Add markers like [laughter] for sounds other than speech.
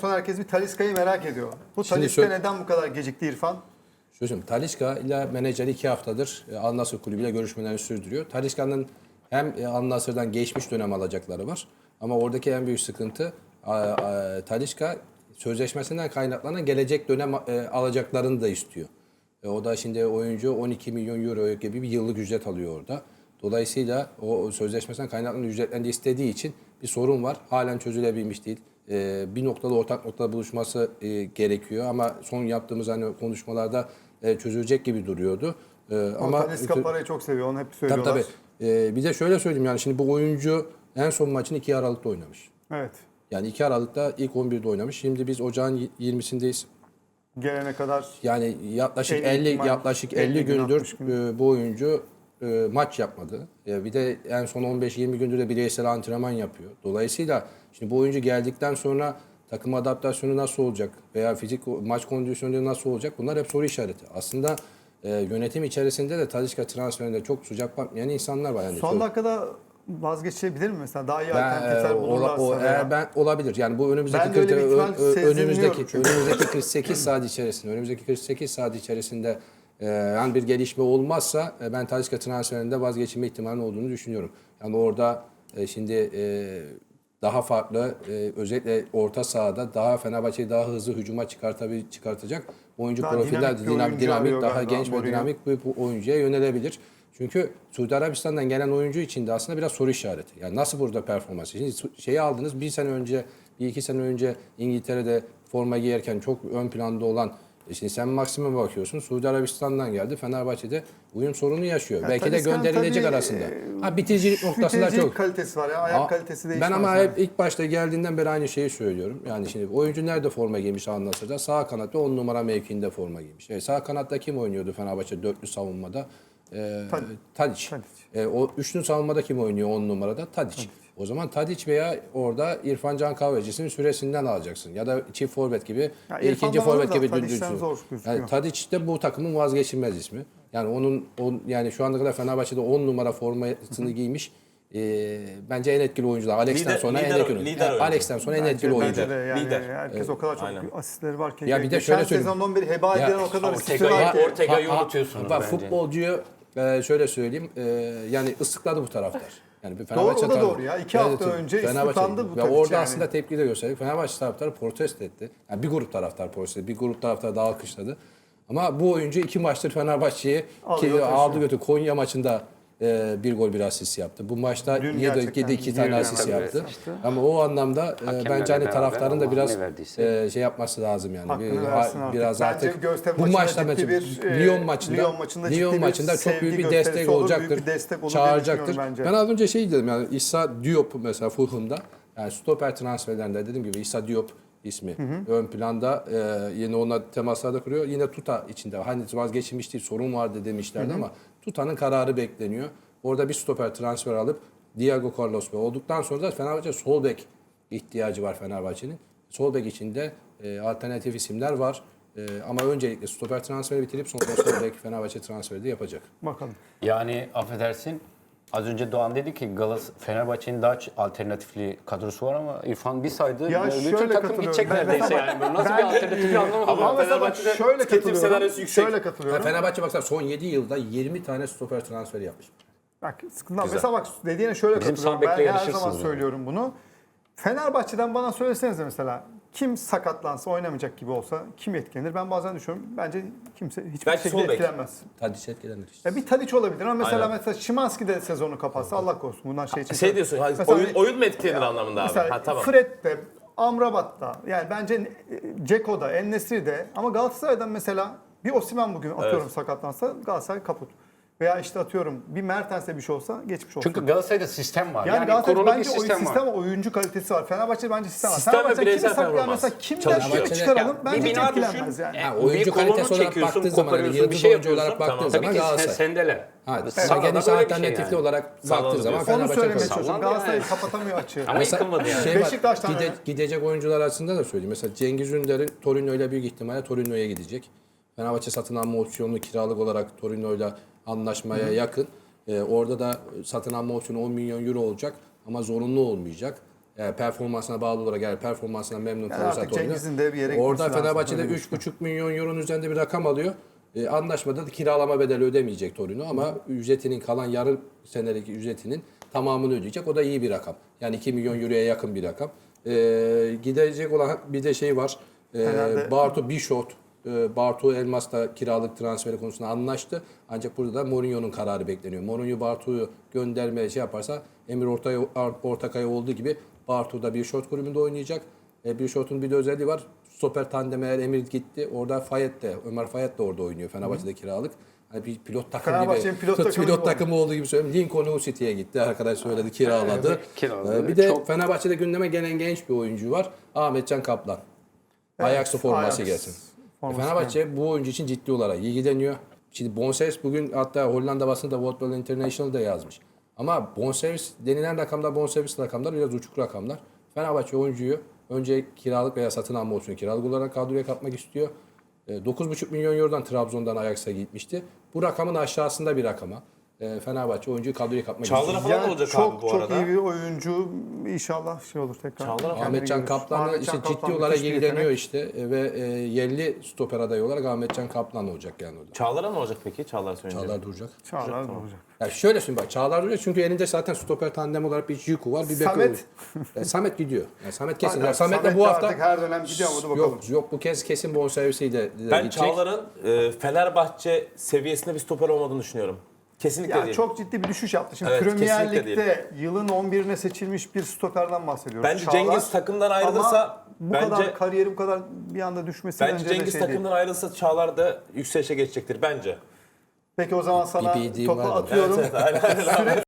Son herkes bir Taliska'yı merak ediyor. Bu Şimdi Taliska şöyle- neden bu kadar gecikti İrfan? Sözüm Talişka ile menajeri iki haftadır e, Al Nassr kulübüyle görüşmelerini sürdürüyor. Talişka'nın hem e, Al Nassr'dan geçmiş dönem alacakları var. Ama oradaki en büyük sıkıntı a, a, Talişka sözleşmesinden kaynaklanan gelecek dönem e, alacaklarını da istiyor. E, o da şimdi oyuncu 12 milyon euro gibi bir yıllık ücret alıyor orada. Dolayısıyla o sözleşmesinden kaynaklanan ücretlerini istediği için bir sorun var. Halen çözülebilmiş değil. E, bir noktada ortak noktada buluşması e, gerekiyor ama son yaptığımız hani konuşmalarda e, çözülecek gibi duruyordu. E, Ama Taliska parayı çok seviyor. Onu hep tabii söylüyorlar. tabii. E, bir de şöyle söyleyeyim yani şimdi bu oyuncu en son maçını 2 Aralık'ta oynamış. Evet. Yani 2 Aralık'ta ilk 11'de oynamış. Şimdi biz ocağın 20'sindeyiz. Gelene kadar Yani yaklaşık 50 50 ihtimal- yaklaşık 50 50 gün, gündür 60 gün. e, bu oyuncu e, maç yapmadı. E, bir de en son 15-20 gündür de bireysel antrenman yapıyor. Dolayısıyla şimdi bu oyuncu geldikten sonra takım adaptasyonu nasıl olacak veya fizik maç kondisyonu nasıl olacak? Bunlar hep soru işareti. Aslında e, yönetim içerisinde de Talisca transferinde çok sıcak bakmayan insanlar var. Yani son dakikada vazgeçebilir mi mesela? Daha iyi ben, alternatifler e, bulurlarsa. o, eğer ben olabilir. Yani bu önümüzdeki kriter- ihtimal ö- ö- sezinliyorum önümüzdeki önümüzdeki 48 saat içerisinde önümüzdeki 48 saat içerisinde e, yani bir gelişme olmazsa e, ben Talisca transferinde vazgeçilme ihtimalinin olduğunu düşünüyorum. Yani orada e, şimdi e, daha farklı özellikle orta sahada daha Fenerbahçe'yi daha hızlı hücuma çıkartabil çıkartacak oyuncu Daha profiller dinamik dinamik, dinamik daha genç ve dinamik bir bu oyuncuya yönelebilir. Çünkü Suudi Arabistan'dan gelen oyuncu için de aslında biraz soru işareti. Yani nasıl burada performans? Şimdi şeyi aldınız bir sene önce, bir iki sene önce İngiltere'de forma giyerken çok ön planda olan e şimdi sen Maksim'e bakıyorsun. Suudi Arabistan'dan geldi. Fenerbahçe'de uyum sorunu yaşıyor. Belki de gönderilecek tabii, arasında. e, Ha bitiricilik noktasında Bitiricilik çok. kalitesi var ya. Ayak Aa, kalitesi değişmez. Ben ama yani. hep ilk başta geldiğinden beri aynı şeyi söylüyorum. Yani şimdi oyuncu nerede forma giymiş anlatırda? Sağ kanatta 10 numara mevkiinde forma giymiş. E, sağ kanatta kim oynuyordu Fenerbahçe dörtlü savunmada? E, Tadic. Tadic. Tadic. E, o üçlü savunmada kim oynuyor 10 numarada? Tadic. O zaman Tadic veya orada İrfan Can Kahveci'sinin süresinden alacaksın. Ya da çift forvet gibi, Ya ikinci forvet gibi gözüküyor. Yani Tadic de bu takımın vazgeçilmez ismi. Yani onun on, yani şu ana kadar Fenerbahçe'de 10 numara formasını giymiş. E, bence en etkili oyuncular. Alex'ten Lider- sonra en lider- etkili. lider Yani oyuncu. Alex'ten sonra en Bence- etkili oyuncu. Yani Lider. herkes o kadar çok Aynen. asistleri var ki. Ya bir de şöyle söyleyeyim. sezondan beri heba edilen o kadar Ortega'yı- var ki. Ortega'yı unutuyorsunuz bak, bence. Futbolcuyu e, şöyle söyleyeyim. e, yani ıslıkladı bu taraftar. Yani bir Doğru, o da doğru ya. İki hafta önce ıslıklandı bu Ve Tadic orada yani. aslında tepki de gösterdik. Fenerbahçe taraftarı protesto etti. Yani bir grup taraftar protesto etti. Bir grup taraftar daha alkışladı. Ama bu oyuncu iki maçtır Fenerbahçe'yi aldı götü Konya maçında e, bir gol bir asist yaptı. Bu maçta gerçekten yedi iki tane asist yaptı. işte. Ama o anlamda e, bence hani taraftarın da biraz e, şey yapması lazım yani. Bir- artık. biraz artık bu maçta maçı bir, e, Lyon maçında Lyon maçında ciddi Lyon bir maçında çok büyük bir destek olur, olacaktır. büyük bir destek olur çağıracaktır. Ben az önce şey dedim yani İsa Diop mesela Fulham'da yani stoper transferlerinde dediğim gibi İsa Diop ismi ön planda e, yine ona temaslarda kuruyor. Yine Tuta içinde. Hani vazgeçilmiş değil sorun vardı demişlerdi ama Tuta'nın kararı bekleniyor. Orada bir stoper transfer alıp Diego Carlos ve olduktan sonra da Fenerbahçe sol bek ihtiyacı var Fenerbahçe'nin. Sol bek içinde e, alternatif isimler var. E, ama öncelikle stoper transferi bitirip sonra sol bek Fenerbahçe transferi de yapacak. Bakalım. Yani affedersin az önce Doğan dedi ki Galas Fenerbahçe'nin daha alternatifli kadrosu var ama İrfan bir saydı. Ya bütün şöyle takım katılıyorum. gidecek Ben- neredeyse ben- yani. Böyle Nasıl ben- bir alternatifi anlamadım. Ama Ama mesela bak Fenerbahçe'de şöyle tüketim katılıyorum. senaryosu yüksek. Şöyle Ya katılıyorum. Fenerbahçe baksana son 7 yılda 20 tane stoper transferi yapmış. Bak sıkıntıdan. Mesela bak dediğine şöyle Bizim katılıyorum. sağ bekle Ben her yarışırsınız zaman yani. söylüyorum bunu. Fenerbahçe'den bana söylesenize mesela kim sakatlansa oynamayacak gibi olsa kim etkilenir? Ben bazen düşünüyorum. Bence kimse hiçbir Belki şekilde sol bek. etkilenmez. Tadiç etkilenir işte. Ya bir Tadiç olabilir ama mesela Aynen. mesela Şimanski de sezonu kapatsa Allah korusun bundan şey için. Şey diyorsun, Mesela- oyun, oyun mu etkilenir anlamında abi? Mesela Ha tamam. Fred de, Amrabat da, yani bence e, Ceko da, En-Nesyri de ama Galatasaray'dan mesela bir Osimhen bugün atıyorum Evet. sakatlansa Galatasaray kaput. Veya işte atıyorum bir Mertens'e bir şey olsa geçmiş olsun. Çünkü Galatasaray'da sistem var. yani, Yani, Galatasaray kurulu bir bence oyun sistem sistem, var. oyuncu kalitesi var. Fenerbahçe bence sistem var. Sistem Fenerbahçe kimi bireysel saklayan performans. mesela kimden Çalışıyor. şöyle çıkaralım Ya, bence bir hiç etkilenmez yani. Ha, Bir oyuncu kalitesi olarak çekiyorsun, baktığın zaman, yani yıldız bir şey oyuncu olarak baktığın Tabii zaman Galatasaray. sendeler. Ha, geniş böyle bir şey alternatifli yani. olarak baktığın zaman. Onu Fenerbahçe söylemeye kazanır. çalışıyorum. Sallandı Galatasaray yani. kapatamıyor [laughs] açığı. Ama yıkılmadı yani. Şey Beşiktaş'tan gide- gidecek oyuncular arasında da söyleyeyim. Mesela Cengiz Ünder'i Torino ile büyük ihtimalle Torino'ya gidecek. Fenerbahçe satın alma opsiyonlu kiralık olarak Torino anlaşmaya yakın. Ee, orada da satın alma opsiyonu 10 milyon euro olacak ama zorunlu olmayacak. e, performansına bağlı olarak eğer performansına memnun Yani kalırsa de bir yere Orada. Fenerbahçe'de Öyle 3,5 milyon euronun üzerinde bir rakam alıyor. E, anlaşmada da kiralama bedeli ödemeyecek Torino ama ücretinin kalan yarım senelik ücretinin tamamını ödeyecek. O da iyi bir rakam. Yani 2 milyon euroya yakın bir rakam. E, gidecek olan bir de şey var. E, Bartu Bishot, e, Bartu Elmas da kiralık transferi konusunda anlaştı. Ancak burada da Mourinho'nun kararı bekleniyor. Mourinho Bartu'yu göndermeye şey yaparsa Emir Ortay, Ortakaya olduğu gibi Bartu da Bishot kulübünde oynayacak. E, Bishot'un bir de özelliği var. Stoper tandem eğer Emir gitti. Orada Fayet de, Ömer Fayet de orada oynuyor. Fenerbahçe'de kiralık. Hani bir pilot takım gibi. pilot tut- takımı pilot takımı olduğu gibi söyleyeyim. Lincoln City'ye gitti. Arkadaş söyledi kiraladı. kiraladı. E, bir de Çok- Fenerbahçe'de gündeme gelen genç bir oyuncu var. Ahmetcan Kaplan. Ajax'ı forması Ajax gelsin. Forması Fenerbahçe bu oyuncu için ciddi olarak ilgileniyor. Şimdi bonservis bugün hatta Hollanda basında Football International'da yazmış. Ama bonservis denilen rakamlar bonservis rakamlar biraz uçuk rakamlar. Fenerbahçe oyuncuyu önce kiralık veya satın alma olsun kiralık olarak kadroya katmak istiyor. E, 9,5 milyon eurodan Trabzon'dan Ajax'a gitmişti. Bu rakamın aşağısında bir rakama. E, Fenerbahçe oyuncuyu kadroya katmak istiyor. Çağlar'a falan Yani da olacak çok, abi bu çok arada. iyi bir oyuncu. İnşallah şey olur tekrar. Çağlar Kendini Ahmetcan görür. Kaplan'la Ahmetcan işte ciddi olarak müthiş bir ilgileniyor yetenek. işte E, ve e, yerli stoper adayı olarak Ahmetcan Kaplan olacak yani orada. Çağlar'a ne olacak peki? Çağlar söyleyince. Çağlar duracak. Çağlar olacak. Ya şöyle söyleyeyim bak Çağlar duruyor çünkü elinde zaten stoper tandem olarak bir Ciku var bir Beko. Samet. Ya Samet gidiyor. Ya Samet kesin. Aynen, Ya Samet de bu de hafta artık her dönem gidiyor ama dur bakalım. Yok yok bu kez kesin bonservisiyle de Ben gidecek. Çağlar'ın e, Fenerbahçe seviyesinde bir stoper olmadığını düşünüyorum. Kesinlikle Ya değil. çok ciddi bir düşüş yaptı. Şimdi Evet, Premier kesinlikle Lig'de yılın 11'ine seçilmiş bir stoperden bahsediyoruz. Bence Çağlar. Cengiz takımdan ayrılırsa Ama bu bence kadar kariyerim kadar bir anda düşmesi bence, bence, de Cengiz şey takımdan değil. ayrılırsa Çağlar da yükselişe geçecektir bence. Peki o zaman sana Bir bildiğim topu var atıyorum. Evet, evet, aynen, [laughs] aynen. Süre,